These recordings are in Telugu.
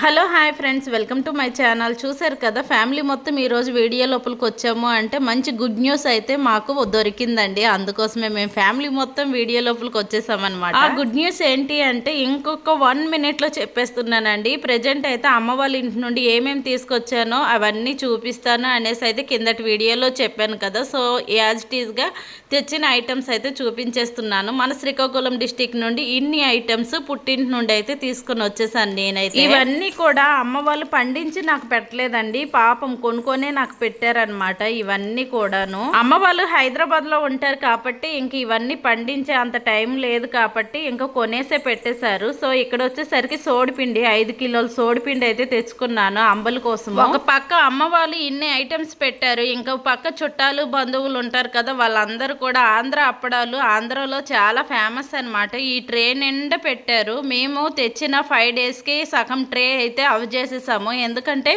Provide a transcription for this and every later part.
Hello hi friends. Welcome to my channel. చూసారు కదా ఫ్యామిలీ మొత్తం ఈరోజు వీడియో లోపలికి వచ్చాము. అంటే మంచి గుడ్ న్యూస్ అయితే మాకు దొరికిందండి. అందుకోసమే మేము ఫ్యామిలీ మొత్తం వీడియో లోపలికి వచ్చేసామన్నమాట. ఆ గుడ్ న్యూస్ ఏంటి అంటే ఇంకొక వన్ మినిట్లో చెప్పేస్తున్నానండి. ప్రజెంట్ అయితే అమ్మ వాళ్ళ ఇంటి నుండి ఏమేమి తీసుకొచ్చానో అవన్నీ చూపిస్తాను అనేసి అయితే కిందటి వీడియోలో చెప్పాను కదా. సో యాజ్ టీజ్గా తెచ్చిన ఐటమ్స్ అయితే చూపించేస్తున్నాను. మన శ్రీకాకుళం డిస్టిక్ నుండి ఇన్ని ఐటమ్స్ పుట్టింటి నుండి అయితే తీసుకొని వచ్చేసాను నేనైతే. ఇవన్నీ కూడా అమ్మ వాళ్ళు పండించి నాకు పెట్టలేదండి. పాపం కొనుక్కొనే నాకు పెట్టారనమాట ఇవన్నీ కూడాను. అమ్మ వాళ్ళు హైదరాబాద్లో ఉంటారు కాబట్టి ఇంక ఇవన్నీ పండించే అంత టైం లేదు కాబట్టి ఇంకా కొనేసే పెట్టేశారు. సో ఇక్కడ వచ్చేసరికి సోడిపిండి ఐదు కిలోల సోడిపిండి అయితే తెచ్చుకున్నాను అంబల కోసం ఒక పక్క అమ్మ వాళ్ళు ఇన్ని ఐటమ్స్ పెట్టారు. ఇంకా పక్క చుట్టాలు బంధువులు ఉంటారు కదా వాళ్ళందరూ కూడా ఆంధ్ర అప్పడాలు ఆంధ్రలో చాలా ఫేమస్ అన్నమాట. ఈ ట్రే నిండా పెట్టారు. మేము తెచ్చిన ఫైవ్ డేస్కి సగం ట్రే అయితే అవి చేసేసాము. ఎందుకంటే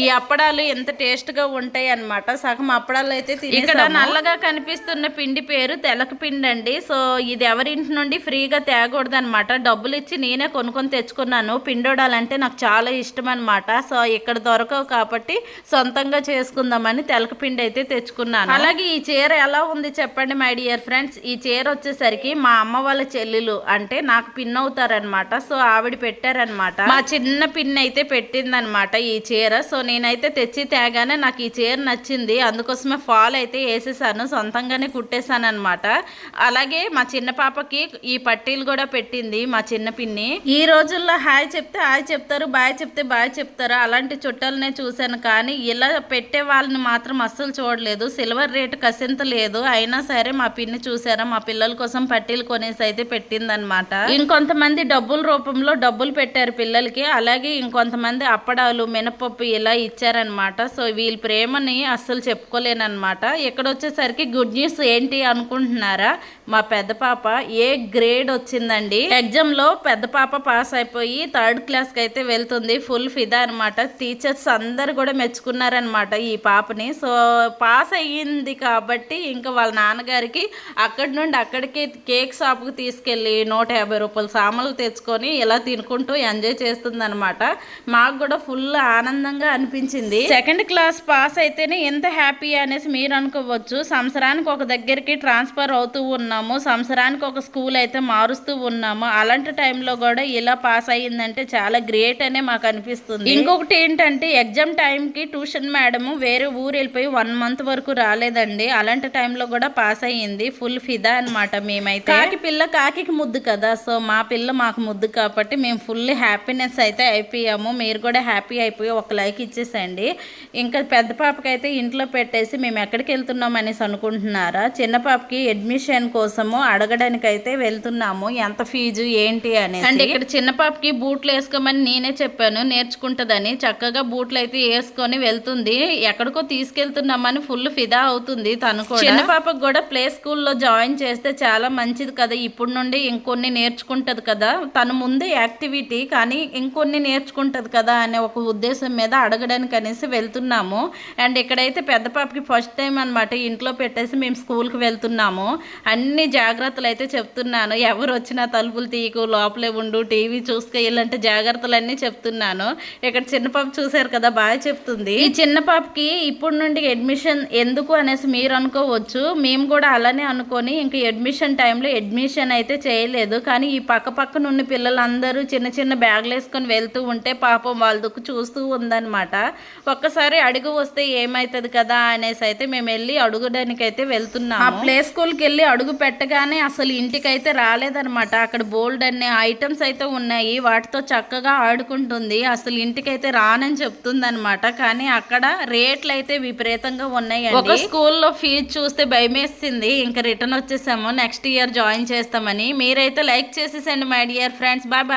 ఈ అప్పడాలు ఎంత టేస్ట్గా ఉంటాయి అన్నమాట. సగం అప్పడాలు అయితే ఇక్కడ నల్లగా కనిపిస్తున్న పిండి పేరు తెలక పిండి అండి. సో ఇది ఎవరింటి నుండి ఫ్రీగా తేగకూడదు అనమాట డబ్బులు ఇచ్చి నేనే కొనుక్కొని తెచ్చుకున్నాను. పిండోడాలంటే నాకు చాలా ఇష్టం అనమాట సో ఇక్కడ దొరకవు కాబట్టి సొంతంగా చేసుకుందామని తెలక పిండి అయితే తెచ్చుకున్నాను. అలాగే ఈ చీర ఎలా ఉంది చెప్పండి మై డియర్ ఫ్రెండ్స్? ఈ చీర వచ్చేసరికి మా అమ్మ వాళ్ళ చెల్లెలు అంటే నాకు పిన్ అవుతారనమాట సో ఆవిడ పెట్టారనమాట మా చిన్న పిన్ అయితే పెట్టిందనమాట ఈ చీర. సో నేనైతే తెచ్చి తేగానే నాకు ఈ చీర నచ్చింది. అందుకోసమే ఫాల్ అయితే వేసేసాను. సొంతంగానే కుట్టేశాను అనమాట అలాగే మా చిన్న పాపకి ఈ పట్టీలు కూడా పెట్టింది మా చిన్న పిన్ని. ఈ రోజుల్లో హాయ్ చెప్తే హాయ్ చెప్తారు బాయ్ చెప్తే బాయ్ చెప్తారు. అలాంటి చుట్టాలనే చూశాను. కానీ ఇలా పెట్టే వాళ్ళని మాత్రం అస్సలు చూడలేదు. సిల్వర్ రేటు కసింత లేదు. అయినా సరే మా పిన్ని చూసారా? మా పిల్లల కోసం పట్టీలు కొనేసి అయితే పెట్టిందనమాట ఇంకొంతమంది డబ్బుల రూపంలో డబ్బులు పెట్టారు పిల్లలకి. అలాగే ఇంకొంతమంది అప్పడాలు మినపప్పు ఇలా ఇచ్చారనమాట సో వీళ్ళ ప్రేమని అస్సలు చెప్పుకోలేనమాట ఇక్కడ వచ్చేసరికి గుడ్ న్యూస్ ఏంటి అనుకుంటున్నారా? మా పెద్ద పాప ఏ గ్రేడ్ వచ్చిందండి? ఎగ్జామ్లో పెద్ద పాప పాస్ అయిపోయి థర్డ్ క్లాస్కి అయితే వెళ్తుంది. ఫుల్ ఫిదా అనమాట టీచర్స్ అందరు కూడా మెచ్చుకున్నారనమాట ఈ పాపని. సో పాస్ అయ్యింది కాబట్టి ఇంకా వాళ్ళ నాన్నగారికి అక్కడి నుండి అక్కడికి కేక్ షాప్కి తీసుకెళ్ళి నూట యాభై రూపాయల సామాన్లు తెచ్చుకొని ఇలా తినుకుంటూ ఎంజాయ్ చేస్తుందనమాట అనమాట మాకు కూడా ఫుల్ ఆనందంగా అనిపించింది. సెకండ్ క్లాస్ పాస్ అయితేనే ఎంత హ్యాపీ అనేసి మీరు అనుకోవచ్చు. సంవత్సరానికి ఒక దగ్గరికి ట్రాన్స్ఫర్ అవుతూ ఉన్నాము. సంవత్సరానికి ఒక స్కూల్ అయితే మారుస్తూ ఉన్నాము. అలాంటి టైంలో కూడా ఇలా పాస్ అయ్యిందంటే చాలా గ్రేట్ అనే మాకు అనిపిస్తుంది. ఇంకొకటి ఏంటంటే ఎగ్జామ్ టైంకి ట్యూషన్ మేడం వేరే ఊరు వెళ్ళిపోయి వన్ మంత్ వరకు రాలేదండి. అలాంటి టైంలో కూడా పాస్ అయ్యింది. ఫుల్ ఫిదా అనమాట మేమైతే. కాకి పిల్ల కాకి ముద్దు కదా. సో మా పిల్ల మాకు ముద్దు కాబట్టి మేము ఫుల్ హ్యాపీనెస్ అయితే అయిపోయాము. మీరు కూడా హ్యాపీ అయిపోయి ఒక లైక్ ఇచ్చేసండి. ఇంకా పెద్ద పాపకి అయితే ఇంట్లో పెట్టేసి మేము ఎక్కడికి వెళ్తున్నాం అనేసి అనుకుంటున్నారా? చిన్న పాపకి అడ్మిషన్ కోసము అడగడానికి అయితే వెళ్తున్నాము. ఎంత ఫీజు ఏంటి అని అండ్ ఇక్కడ చిన్న పాపకి బూట్లు వేసుకోమని నేనే చెప్పాను. నేర్చుకుంటుందని. చక్కగా బూట్లు అయితే వేసుకొని వెళ్తుంది. ఎక్కడికో తీసుకెళ్తున్నామని ఫుల్ ఫిదా అవుతుంది తను కూడా. చిన్న పాపకు కూడా ప్లే స్కూల్లో జాయిన్ చేస్తే చాలా మంచిది కదా. ఇప్పుడు నుండి ఇంకొన్ని నేర్చుకుంటది కదా. తను ముందే యాక్టివిటీ కానీ ఇంకొన్ని నేర్చుకుంటది కదా అనే ఒక ఉద్దేశం మీద అడగడానికి అనేసి వెళ్తున్నాము. అండ్ ఇక్కడైతే పెద్ద పాపకి ఫస్ట్ టైం అనమాట ఇంట్లో పెట్టేసి మేము స్కూల్కి వెళ్తున్నాము. అన్ని జాగ్రత్తలు అయితే చెప్తున్నాను. ఎవరు వచ్చినా తలుపులు తీయకు లోపలే ఉండు టీవీ చూసుకో ఇలాంటి జాగ్రత్తలన్నీ చెప్తున్నాను. ఇక్కడ చిన్న పాప చూసారు కదా బాగా చెప్తుంది. ఈ చిన్న పాపకి ఇప్పుడు నుండి అడ్మిషన్ ఎందుకు అనేసి మీరు అనుకోవచ్చు. మేము కూడా అలానే అనుకొని ఇంకా అడ్మిషన్ టైంలో అడ్మిషన్ అయితే చేయలేదు. కానీ ఈ పక్క పక్కన ఉన్న పిల్లలందరూ చిన్న చిన్న బ్యాగులు వేసుకొని వెళ్తూ ఉంటే పాపం వాళ్ళ దుక్కు చూస్తూ ఉందన్నమాట. ఒక్కసారి అడుగు వస్తే ఏమవుతుంది కదా అనేసి అయితే మేము వెళ్ళి అడుగుడానికి అయితే వెళ్తున్నాం ఆ ప్లే స్కూల్కి వెళ్ళి అడుగు పెట్టగానే అసలు ఇంటికైతే రాలేదన్నమాట. అక్కడ బోల్డ్ అనే ఐటమ్స్ అయితే ఉన్నాయి. వాటితో చక్కగా ఆడుకుంటుంది. అసలు ఇంటికైతే రానని చెప్తుంది అనమాట కానీ అక్కడ రేట్లు అయితే విపరీతంగా ఉన్నాయి ఒక స్కూల్లో ఫీజు చూస్తే భయమేసింది. ఇంకా రిటర్న్ వచ్చేసాము. నెక్స్ట్ ఇయర్ జాయిన్ చేస్తామని. మీరైతే like చేసేసండి my dear friends. Bye bye.